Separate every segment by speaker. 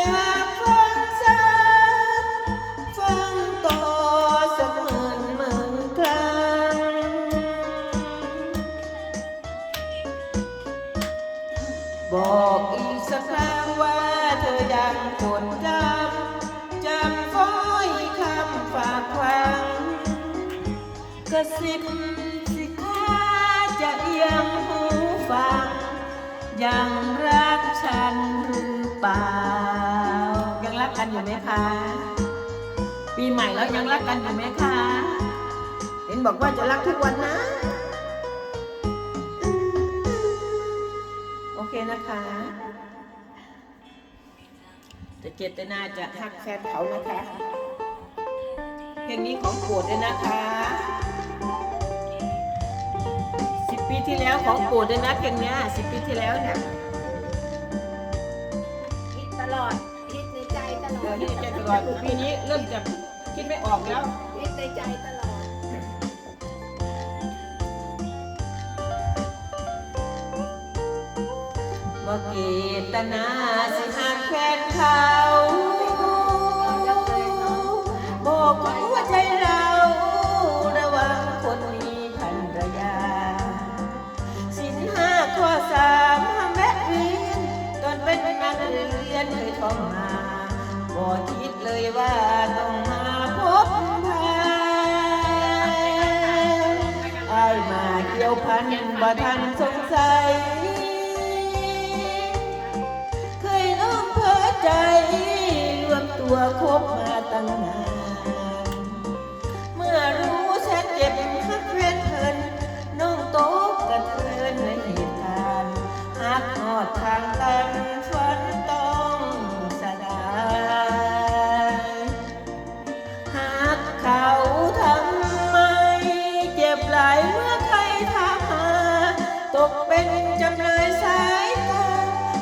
Speaker 1: อยากฟังซ้ำฟังต่อสักหมื่นหมื่นครั้ง บอกอีกสักครั้งว่าเธอยังจดจำจำฟ้อยคำฝากควังกระซิบสิค้าจะเอียงหูฟัง ยังรักฉันหรือเปล่า อยู่ไหมคะ ปีใหม่แล้วยังรักกันอยู่ไหมคะ เห็นบอกว่าจะรักทุกวันนะ โอเคนะคะ จะเจตนาจะทักแฟนเขานะคะ เพลงนี้ของโปรดเลยนะคะสิบปีที่แล้วของโปรดเลยนะเพลงเนี้ยสิบปีที่แล้วเนี่ย
Speaker 2: คิดตลอด คิดในใจตลอ
Speaker 1: เดี๋ยว
Speaker 2: ด
Speaker 1: นี้จะตลอดปีนี้เริ่มจะคิดไม่ออกแล้ว
Speaker 2: คิดในใจตลอด
Speaker 1: บ่เกตนาสิหักแฟนเขา พันบ่ทันสงสัย ตกเป็นจำเลยสายตา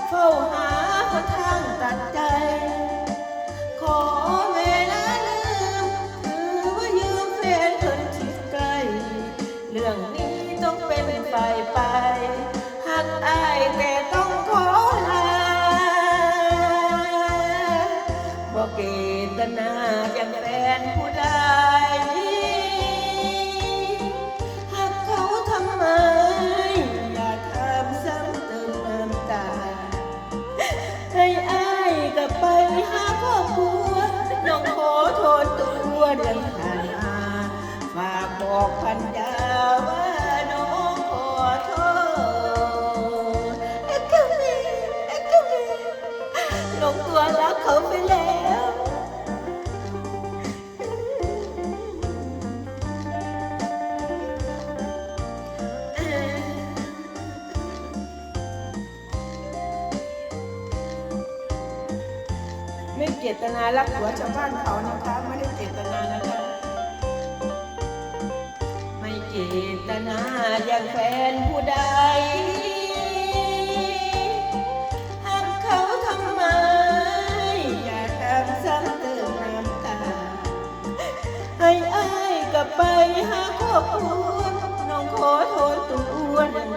Speaker 1: เฝ้าหาหนทางตัดใจ ขอเวลาลืมถือว่ายืมแฟนคนที่ใกล้เรื่องนี้ต้องเป็นไปไปหากอายแต่ต้องขอลาบอกเกตนาอย่างแฟนผู้ใด ตั ไม่เจตนารักหัวชาวบ้านเขานะคะไม่ได้เจตนานะคะ ไม่เจตนาอย่างแฟนผู้ใดหากเขาทำไม อย่าทำซ้ำเติมน้ำตา ให้อายกลับไปหาครอบครัวน้องขอโทษตัวองที่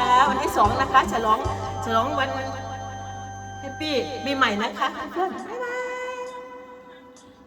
Speaker 1: นะคะ วันที่สองนะคะ ฉลองฉลองวันแฮปปี้ปีใหม่นะคะเพื่อนบ๊ายบาย